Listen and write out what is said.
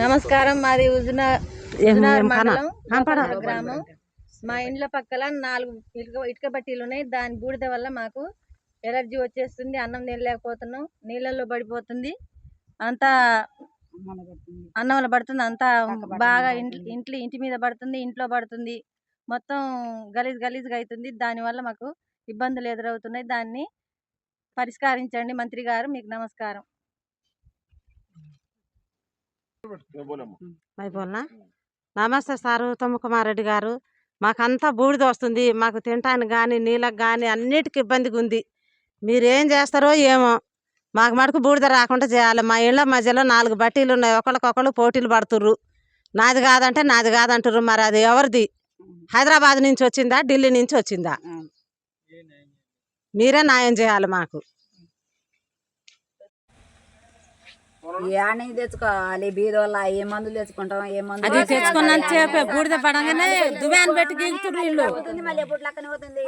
నమస్కారం మాది ఉజునా గ్రామం. మా ఇండ్ల పక్కల నాలుగు ఇటుక ఇటుక బట్టీలు ఉన్నాయి. దాని బూడిద వల్ల మాకు ఎలర్జీ వచ్చేస్తుంది. అన్నం తినలేకపోతున్నాం. నీళ్ళల్లో పడిపోతుంది. అంతా అన్నంలో పడుతుంది. అంతా బాగా ఇంట్లో ఇంట్లో ఇంటి మీద పడుతుంది. ఇంట్లో పడుతుంది. మొత్తం గలీజ్ గలీజ్గా అవుతుంది. దానివల్ల మాకు ఇబ్బందులు ఎదురవుతున్నాయి. దాన్ని పరిష్కరించండి మంత్రి గారు. మీకు నమస్కారం. అయిపోనా నమస్తే సారు ఉత్తమ్ కుమార్ రెడ్డి గారు. మాకంతా బూడిద వస్తుంది. మాకు తినటానికి కానీ నీళ్ళకి కానీ అన్నిటికీ ఇబ్బందిగా ఉంది. మీరు ఏం చేస్తారో ఏమో. మాకు మటుకు బూడిద రాకుండా చేయాలి. మా ఇళ్ళ మధ్యలో నాలుగు బట్టీలు ఉన్నాయి. ఒకరికొకరు పోటీలు పడుతుర్రు. నాది కాదంటే నాది కాదంటారు మరి అది ఎవరిది? హైదరాబాద్ నుంచి వచ్చిందా? ఢిల్లీ నుంచి వచ్చిందా? మీరే న్యాయం చేయాలి మాకు. యాని తెచ్చుకోవాలి? బీదోళ్ళ ఏ మందులు తెచ్చుకుంటాం? ఏ మందులు అది తెచ్చుకున్నంత సేపే బూడిద పడంగానే దువ్యాన్ పెట్టి అవుతుంది మళ్ళీ ఎప్పుడు లెక్కన పోతుంది